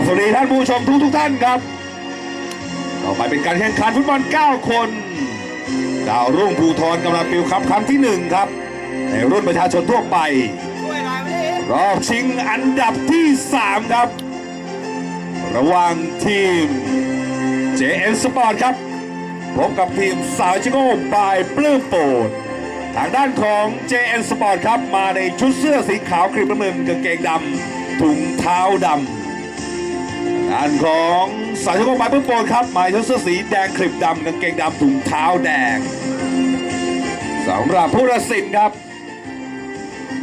บสวัสดีท่านผู้ชมทุกทุกๆท่านครับ ต่อไปเป็นการแข่งขันฟุตบอล 9 คน ดาวรุ่งภูทรกำลังปิวครับครั้งที่ 1 ครับ ในรุ่นประชาชนทั่วไป รอบชิงอันดับที่ 3 ครับ ระหว่างทีม JN Sport ครับ พบกับทีมสาวชิโก้บายปลื้มโปรดทางด้านของ JN Sport ครับ มาในชุดเสื้อสีขาวครีมน้ำเงินกางเกงดำถุงเท้าดำ ด้านของสาวชิโก้บายปลื้มโปรครับมาในชุดเสื้อสีแดงครีมดำกางเกงดำถุงเท้าแดงสำหรับผู้ตัดสินครับ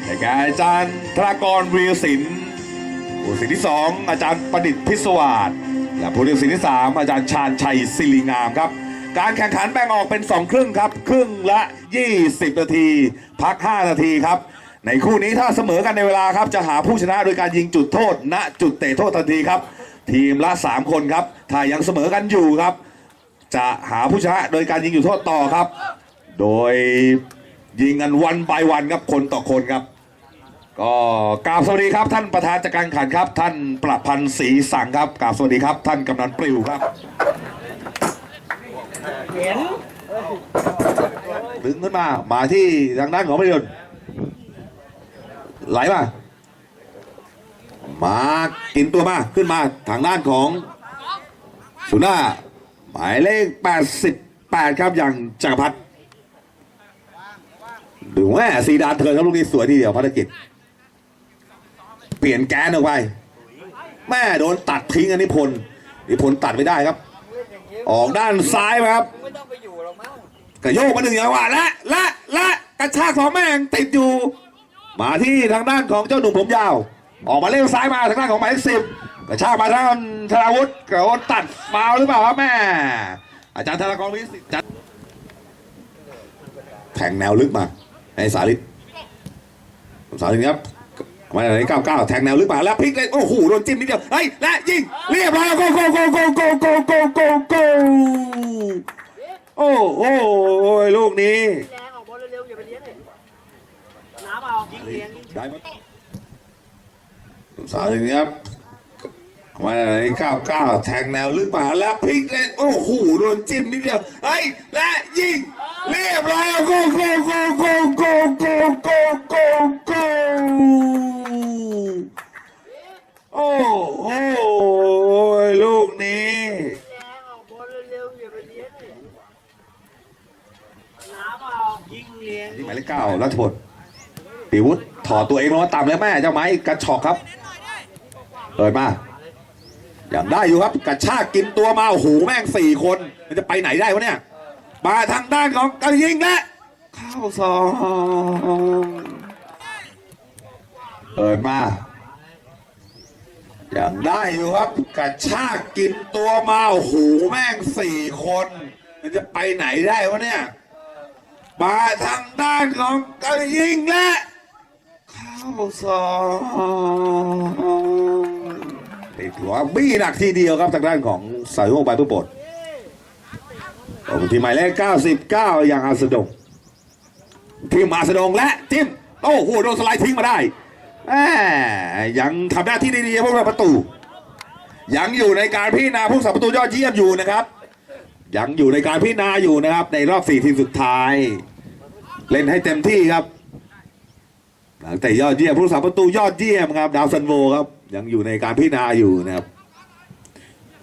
ในการอาจารย์ธรากรวีรศิลป์ผู้ตัดสินที่สองอาจารย์ประดิษฐ์พิศวาสและผู้ตัดสินที่สามอาจารย์ชาญชัยศิริงามครับ การแข่งขันแบ่งออกเป็น 2 ครึ่งครับ ครึ่งละ 20 นาที พัก 5 นาทีครับในคู่นี้ถ้าเสมอกันในเวลาครับ จะหาผู้ชนะโดยการยิงจุดโทษณ จุดเตะโทษทันทีครับ ทีมละ 3 คนครับถ้ายังเสมอกันอยู่ครับ จะหาผู้ชนะโดยการยิงจุดโทษต่อครับ โดยยิงกันวันไปวันครับคนต่อคนครับ ก็กราบสวัสดีครับ ท่านประธานจัดการแข่งขันครับ ท่านประพันธ์ศรีสังครับกราบสวัสดีครับ ท่านกำนันปลิวครับดึงขึ้นมามาที่ทางด้านของพยนต์ไหลมา มากินตัวมาขึ้นมาทางด้านของสุน่าหมายเลข 88 ครับอย่างจักรพัฒน์ดูแม่ซีดานเทินครับลูกนี้สวยทีเดียวภารกิจ เปลี่ยนแกนออกไป แม่โดนตัดทิ้งอันนี้พลนิพนตัดไม่ได้ครับ ออกด้านซ้ายมาครับกระโยกมาหนึ่งจังหวะและและและกระชากสองแม่งติดอยู่ มาที่ทางด้านของเจ้าหนุ่มผมยาว ออกมาเล่นซ้ายมาทางด้านของหมายเลขสิบกระชากมาทางธนาวุฒิกระโดนตัดฟาวล์หรือเปล่าครับแม่ อาจารย์ธนากรวิสิทธิ์จัดแทงแนวลึกมาในสาลิตสาลิตครับมาในเก้าเก้าแทงแนวลึกมาแล้วพลิกเลยโอ้โหโดนจิ้มนิดเดียวเฮ้ยและยิงเรียบร้อยโกโกโกโกโกโกโกโกโกโอ้โหลูกนี้แรงออกบอลเร็วๆอย่าไปเลี้ยงเลยน้ำเอายิงเลี้ยงยิงได้ไหม สาวถึงครับมาในเก้าเก้าแทงแนวลึกมาแล้วพลิกเลยโอ้โหโดนจิ้มนิดเดียวเฮ้และยิงเรียบร้อยโกโกโกโกโกโกโกโกโกโอ้โหลูกนี้แรงออกบอลเร็วอย่าไปเลี้เลยนะว่ายิงเลี้ยนหมายเลขเก้ารัชพลปีวุฒิถอดตัวเองลงมาต่ำแล้วแม่เจ้าไม้กระชอกครับ เปิดมาอย่างได้อยู่ครับกระชากกินตัวมาโอ้โหแม่งสี่คน มันจะไปไหนได้วะเนี่ยมาทางด้านของการยิงและเข้าสองเปิดมาอย่างได้อยู่ครับกระชากกินตัวมาโอ้โหแม่งสี่คน มันจะไปไหนได้วะเนี่ยมาทางด้านของการยิงและเข้าสอง ติดหัวบี้หนักทีเดียวครับทางด้านของสายโมบายผู้ปดออกที่หมายเลข99 อย่างอาสดงทีมอาสดงและจิ้มโอ้โหโดนสไลด์ทิ้งมาได้แหมยังทำหน้าที่ได้ดีพวกเราประตู ยังอยู่ในการพิจารณาผู้สับประตูยอดเยี่ยมอยู่นะครับ ยังอยู่ในการพิจารณาอยู่นะครับ ในรอบสี่ทีมสุดท้าย เล่นให้เต็มที่ครับหลังแต่ยอดเยี่ยมผู้รักษาประตูยอดเยี่ยมครับ ดาวซันโวครับ ยังอยู่ในการพิจารณาอยู่นะครับ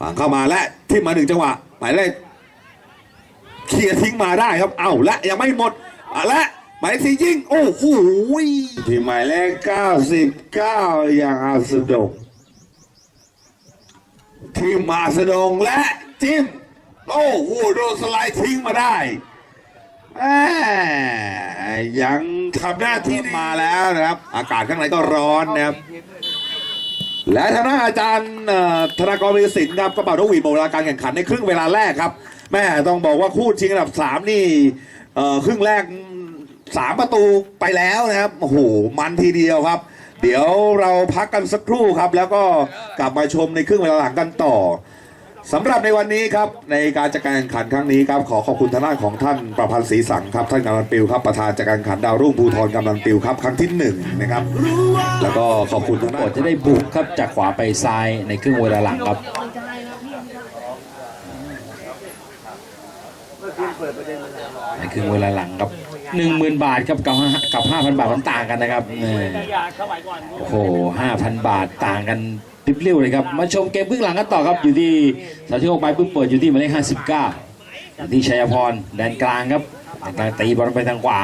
ฝังเข้ามาและที่มาหนึ่งจังหวะหมายเลขเคลียร์ทิ้งมาได้ครับ เอ้าและยังไม่หมดอะและหมายเลขสี่ยิงโอ้โหที่หมายเลขเก้าสิบเก้าอย่างอาสดงทีมมาสดงและจิ้มโอ้โหโดนสไลด์ทิ้งมาได้แหม่ยังทำหน้าที่มาแล้วนะครับ อากาศข้างในก็ร้อนนะครับ และทางด้านอาจารย์ธนากรวิสินครับก็เป่านกหวีดหมดเวลาการแข่งขันในครึ่งเวลาแรกครับแม่ต้องบอกว่าคู่ชิงอันดับสามนี่ครึ่งแรกสามประตูไปแล้วนะครับโอ้โหมันทีเดียวครับ เดี๋ยวเราพักกันสักครู่ครับ แล้วก็กลับมาชมในครึ่งเวลาหลังกันต่อ สำหรับในวันนี้ครับในการจัดการแข่งขันครั้งนี้ครับขอขอบคุณทางด้านของท่านประพันธ์ศรีสังครับท่านกำนันปิวครับประธานจัดการแข่งขันดาวรุ่งภูธรกำนันปิวครับครั้งที่หนึ่งนะครับแล้วก็ขอบคุณทางด้ากนจะได้บุกครับจากขวาไปซ้ายในครึ่งเวลาหลังครับในครึ่งเวลาหลังครับหนึ่งหมื่นบาทครับกับห้ากับห้าพันบาทมันต่างกันนะครับโอ้โหห้าพันบาทต่างกัน ริบเรี้ยวเลยครับ มาชมเกมครึ่งหลังกันต่อครับ อยู่ที่สาธิตไปปุ๊บเปิดอยู่ที่หมายเลขห้าสิบเก้าอยู่ที่ชัยพรแดนกลางครับแดนกลางตีบอลไปทางขวา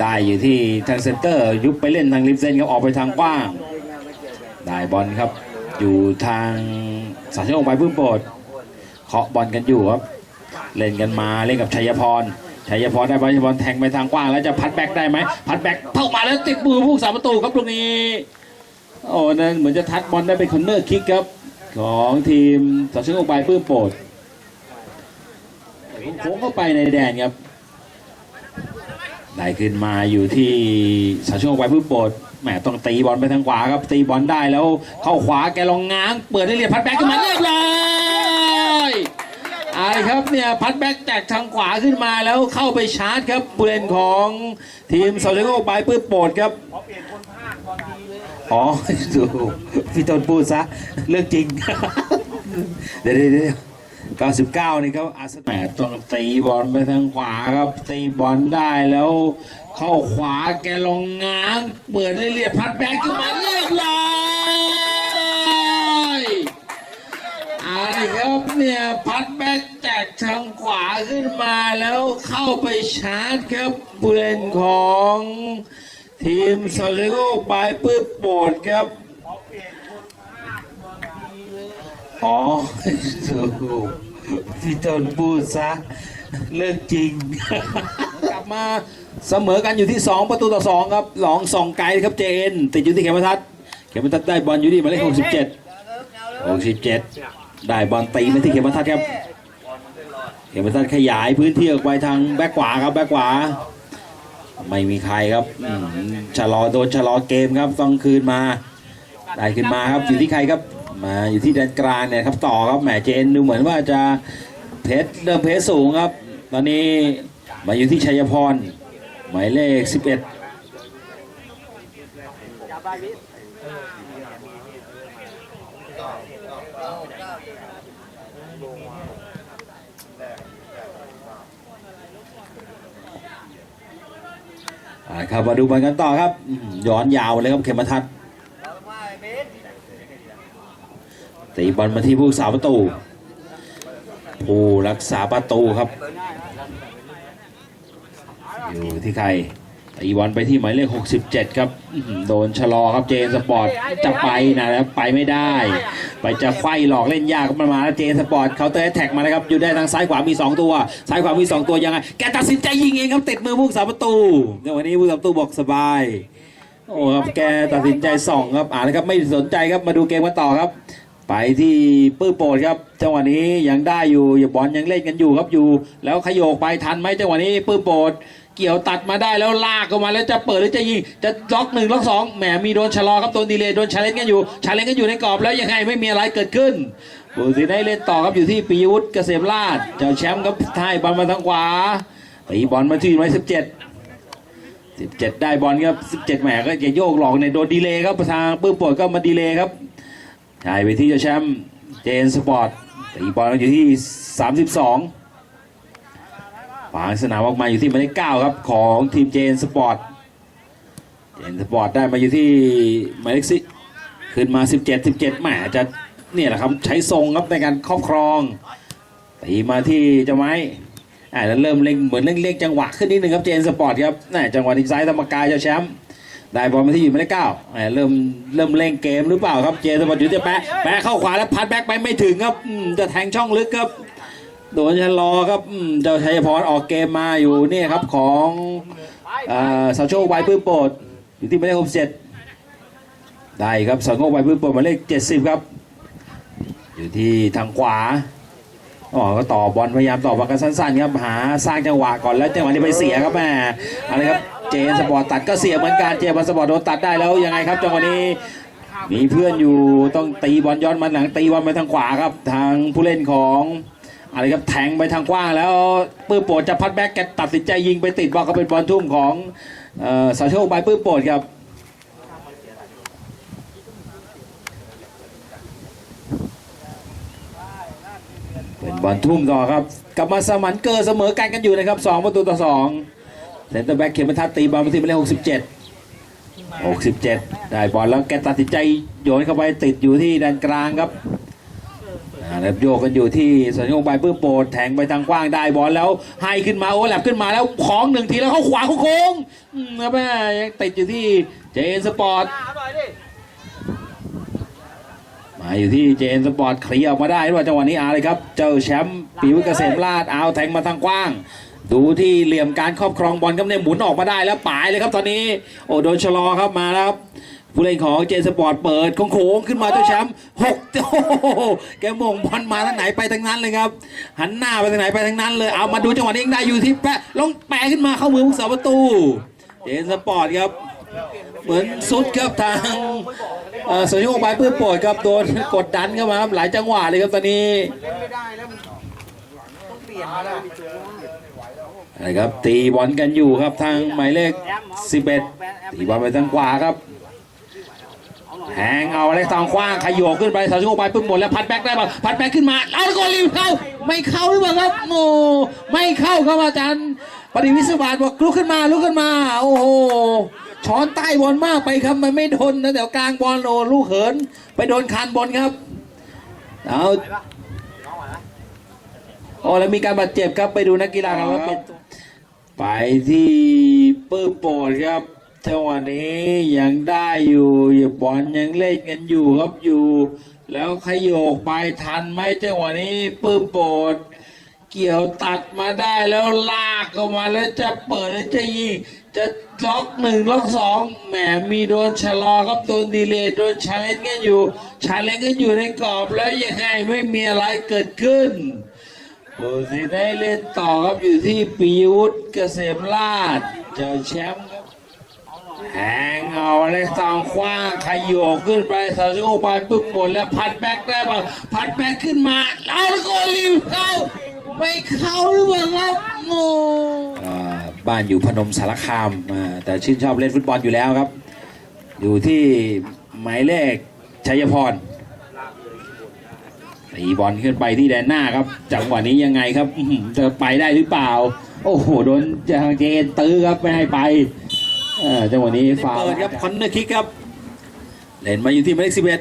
ได้อยู่ที่ทางเซนเตอร์ ยุบไปเล่นทางริมเส้นครับออกไปทางกว้าง ได้บอลครับ อยู่ทางสาธิตไปปุ๊บเปิดเคาะบอลกันอยู่ครับ เล่นกันมาเล่นกับชัยพรชัยพรได้บอลชัยพรแทงไปทางกว้างแล้วจะพัดแบ็กได้ไหมพัดแบ็กเข้ามาแล้วติดมือผู้สาประตูครับตรงนี้ โอ้นั่นเหมือนจะทัดบอลได้เป็นคอนเนอร์คิกครับ ของทีมต่อชิงออกไปปื้มโปรดโค้งเข้าไปในแดนครับ ได้ขึ้นมาอยู่ที่สาชิงออกไปปื้มโปรดแหมต้องตีบอลไปทางขวาครับตีบอลได้แล้วเข้าขวาแกลองง้าง เปิดได้เรียบพัดแบ็กขึ้นมาเรียบร้อยเอะไรครับเนี่ยพัดแบ็กจากทางขวาขึ้นมาแล้วเข้าไปชาร์จครับผู้เล่นของทีมสาชิงออกไปปื้มโปรดครับ อ๋อดูพี่ต้นพูดซะ เรื่องจริง เดี๋ยวเดี๋ยวเดี๋ยว99นี่ครับอาสแหมต้องตีบอลไปทางขวาครับ ตีบอลได้แล้ว เข้าขวาแกลงง้าง เปิดได้เรียบพัดแบ็กขึ้นมาเรียบร้อยอะไรครับเนี่ยพัดแบ็กจากทางขวาขึ้นมาแล้วเข้าไปชาร์จครับผู้เล่นของ ทีมซาเลโกปลายปื้บโปรดครับอ๋อถูกพี่ตนพูดซะเรื่องจริง กลับมาเสมอกันอยู่ที่ 2 ประตูต่อ 2 ครับ หลองสองไกลครับเจนติดอยู่ที่เขมทัศน์เขมทัศน์ได้บอลอยู่ที่หมายเลข67 67 ได้บอลตีมาที่เขมทัศน์ครับ เขมทัศน์ขยายพื้นที่ออกไปทางแบ็คขวาครับแบ็คขวา ไม่มีใครครับอืมชะลอโดนชะลอเกมครับต้องคืนมา ได้ขึ้นมาครับอยู่ที่ใครครับ มาอยู่ที่แดนกลางเนี่ยครับต่อครับแหมเจนดูเหมือนว่าจะเพชรเริ่มเพชรสูงครับ ตอนนี้มาอยู่ที่ชัยพรหมายเลข 11 จับได้พี่ อ่า ครับมาดูบอลกันต่อครับ ย้อนยาวเลยครับเขมทัศน์ตีบอลมาที่ผู้สาประตู ผู้รักษาประตูครับ อยู่ที่ใคร ตีบอลไปที่หมายเลข 67 ครับ โดนชะลอครับเจนสปอร์ตจะไปนะแล้วไปไม่ได้ ไปจะไฟหลอกเล่นยากมันมาแล้วเจนสปอร์ตเขาเตอร์แท็กมาแล้วครับ อยู่ได้ทางซ้ายขวามี 2 ตัว ซ้ายขวามี 2 ตัวยังไง แกตัดสินใจยิงเองครับติดมือผู้สาประตูในวันนี้ผู้สาประตูบอกสบาย โอ้ครับแกตัดสินใจส่องครับอ่านนะครับไม่สนใจครับมาดูเกมกันต่อครับ ไปที่ปื้มโปรดครับจังหวะนี้ยังได้อยู่อย่าบอลยังเล่นกันอยู่ครับอยู่ แล้วขยโยกไปทันไหมจังหวะนี้ปื้มโปรด เกี่ยวตัดมาได้แล้วลากออกมาแล้วจะเปิดหรือจะยิงจะล็อกหนึ่งล็อกสองแหมมีโดนชะลอครับโดนดีเลยโดนชาเลนจ์กันอยู่ชาเลนจ์กันอยู่ในกรอบแล้วยังไงไม่มีอะไรเกิดขึ้นบุรีได้เล่นต่อครับอยู่ที่ปิยวุฒิเกษมราชเจ้าแชมป์ครับท้ายบอลมาทางขวาตีบอลมาที่หมายสิบเจ็ด17ได้บอลครับ17แหมก็จะโยกหลอกในโดนดีเลย์ครับทางปื้มปรดก็มาดีเลย์ครับใช่ไปที่เจ้าแชมป์เจนสปอร์ตตีบอลอยู่ที่สามสิบสอง 32ฝางสนามออกมาอยู่ที่หมายเลข9ครับของทีมเจนสปอร์ตเจนสปอร์ตได้มาอยู่ที่หมายเลขสิขึ้นมา 17 17แหมจะเนี่ยแหละครับใช้ทรงครับในการครอบครองตีมาที่จ้าไม้อ่าแล้วเริ่มเล่งเหมือนเร่งเร่งจังหวะขึ้นนิดนึงครับเจนสปอร์ตครับน่าจังหวะที่ซ้ายธรรมกายเจ้าแชมป์ได้บอลมาที่อยู่ไม่ได้เก้าเริ่มเริ่มเร่งเกมหรือเปล่าครับเจนสปอร์ตอยู่ที่แปะแปะเข้าขวาแล้วพัดแบ็กไปไม่ถึงครับจะแทงช่องลึกครับ โดนชะลอครับเจ้าชัยพรออกเกมมาอยู่นี่ครับของอสาวโชคไวปื้มโปรดอยู่ที่ไม่ได้หกเจ็ดได้ครับสาวโชคไวปื้มโปรดหมายเลขเจ็ดสิบครับ อยู่ที่ทางขวาอ๋อก็ต่อบอลพยายามต่อบอลกันสั้นๆครับหาสร้างจังหวะก่อนแล้วจังหวะนี้ไปเสียครับแม่อะไรครับเจนสปอร์ตตัดก็เสียเหมือนกันเจนสปอร์ตโดนตัดได้แล้วยังไงครับจังหวะนี้มีเพื่อนอยู่ต้องตีบอลย้อนมาหลังตีบอลไปทางขวาครับ ทางผู้เล่นของ อะไรครับแทงไปทางกว้างแล้วปื้มโปรดจะพัดแบ็กแกตัดสินใจยิงไปติดบอลก็เป็นบอลทุ่มของสาโชคไปปื้มโปรดครับเป็นบอลทุ่มต่อครับกลับมาสมันเกอร์เสมอกันกันอยู่นะครับ 2 ประตูต่อ2เซนเตอร์แบ็กเขมทัศน์ตีบอลไปที่หมายเลข67 67 ได้บอลแล้วแกตัดสินใจโยนเข้าไปติดอยู่ที่ด้านกลางครับ อ่าแล้วโยกกันอยู่ที่สัญญาณใบปื้มโปรดแทงไปทางกว้างได้บอลแล้วให้ขึ้นมาโอ้แลบขึ้นมาแล้วของหนึ่งทีแล้วเข้าขวาเขาโค้งอืมแล้วแม่ยังติดอยู่ที่เจนสปอร์ตมาอยู่ที่เจนสปอร์ตเคลียร์ออกมาได้ด้วยจังหวะนี้อาเลยครับ เจ้าแชมป์ปิวเกษมราชเอาแทงมาทางกว้าง ดูที่เหลี่ยมการครอบครองบอลครับเนี่ยหมุนออกมาได้แล้วป่ายเลยครับตอนนี้ โอ้โดนชะลอครับมาแล้ว ผู้เล่นของเจนสปอร์ตเปิดโค้งๆขึ้นมาเจ้าแชมป์หกโอ้โหแกมงบอลมาทางไหนไปทางนั้นเลยครับ หันหน้าไปทางไหนไปทางนั้นเลย เอามาดูจังหวะนี้ยังได้อยู่ที่แปะลงแปะขึ้นมาเข้ามือผู้สาประตู เจนสปอร์ตครับ เหมือนสุดครับทางสุริยงไปเพื่อโปรดครับโดนกดดันเข้ามาครับหลายจังหวะเลยครับตอนนี้ไม่ได้แล้วมันะครับตีบอลกันอยู่ครับทางหมายเลข 11 ตีบอลไปทางขวาครับ แหงเอาอะไรทางขว้างขยโยกขึ้นไปสุริยงไปปึ๊บหมดแล้วพัดแบ็กได้ป่ะพัดแบ็กขึ้นมาเอาแล้วก็รีบเข้า ไม่เข้าหรือเปล่าครับโอ้ไม่เข้าครับอาจารย์ปฏิวิศวาสบอกลุกขึ้นมาลุกขึ้นมา โอ้โหช้อนใต้บอลมากไปครับมันไม่โดนนะแต่กลางบอลโอ้ลูกเหิน ไปโดนคานบอลครับเอาโอ้แล้วมีการบาดเจ็บครับไปดูนักกีฬาครับว่าเป็นไปที่ปื้มโปรดครับ จังหวะนี้ยังได้อยู่อย่าบอลยังเล่นกันอยู่ครับอยู่ แล้วขยโยกไปทันไหมจังหวะนี้ปื้มโปดเกี่ยวตัดมาได้แล้วลากเข้ามาแล้วจะเปิดแล้วจะยิงจะล็อกหนึ่งล็อกสองแหมมีโดนชะลอครับโดนดีเลย์โดนชาเลนจ์กันอยู่ชาเลนจ์กันอยู่ในกรอบแล้วยังไงไม่มีอะไรเกิดขึ้นผู้ที่ได้เล่นต่อครับอยู่ที่ปีวุฒิเกษมราชเจ้าแชมป์ แหงเอาอะไรทางขว้างขยโยกขึ้นไปสาสุไปปึ๊บหมดแล้วพัดแบกได้ป่ะพัดแบกขึ้นมาเอาแล้วก็รีบเข้าไม่เข้าหรือเปล่าครับโมบ้านอยู่พนมสารคามแต่ชื่นชอบเล่นฟุตบอลอยู่แล้วครับ อยู่ที่หมายเลขชัยพรตีบอลขึ้นไปที่แดนหน้าครับ จังหวะนี้ยังไงครับจะไปได้หรือเปล่า โอ้โหโดนจางเจนตื้อครับไม่ให้ไป ออจังหวะนี้ฟาวเปิดครับคอนเนอร์คิกครับ เล่นมาอยู่ที่หมายเลขสิบเอ็ด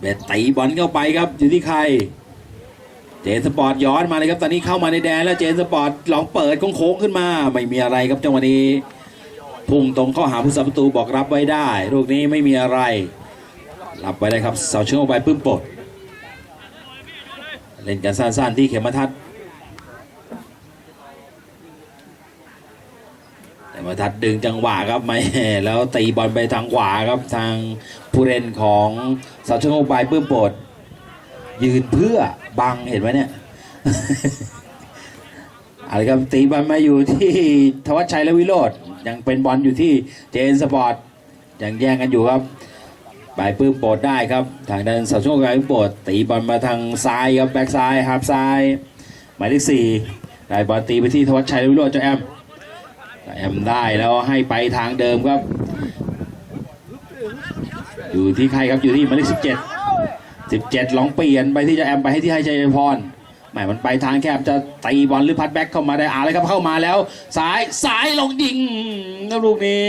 เบ็ดตีบอลเข้าไปครับอยู่ที่ใคร เจนสปอร์ตย้อนมาเลยครับ ตอนนี้เข้ามาในแดนแล้วเจนสปอร์ตลองเปิดโค้งๆขึ้นมา ไม่มีอะไรครับจังหวะนี้พุ่งตรงเข้าหาผู้สัประตูบอกรับไว้ได้ลูกนี้ไม่มีอะไร รับไว้ได้ครับเสาเชื่อมไปปื้มปลดเล่นกันสั้นๆที่เข็มทัศน์แต่ มาทัดดึงจังหวะครับไม่แล้วตีบอลไปทางขวาครับทางผู้เล่นของสาวชงโกบายปื้มโปรดยืนเพื่อบังเห็นไหมเนี่ยอะไรครับตีบอลมาอยู่ที่ธวัชชัยและวิโรธยังเป็นบอลอยู่ที่เจนสปอร์ตยังแย่งกันอยู่ครับไปปื้มโปรดได้ครับ ทางด้านสาวช่วงกลางโปรดตีบอลมาทางซ้ายครับแบ็กซ้ายฮาร์ฟซ้ายหมายเลขสี่ได้บอลตีไปที่ธวัชชัยและวิโรจน์เจ้าแอม แอมได้แล้วให้ไปทางเดิมครับ อยู่ที่ใครครับอยู่ที่หมายเลขสิบเจ็ดสิบเจ็ดลองเปลี่ยนไปที่จะแอมไปให้ที่ให้ชัยพรหมายมันไปทางแคบจะตีบอลหรือพัดแบ็กเข้ามาได้อะไรครับเข้ามาแล้ว สายสายลงยิงแล้วลูกนี้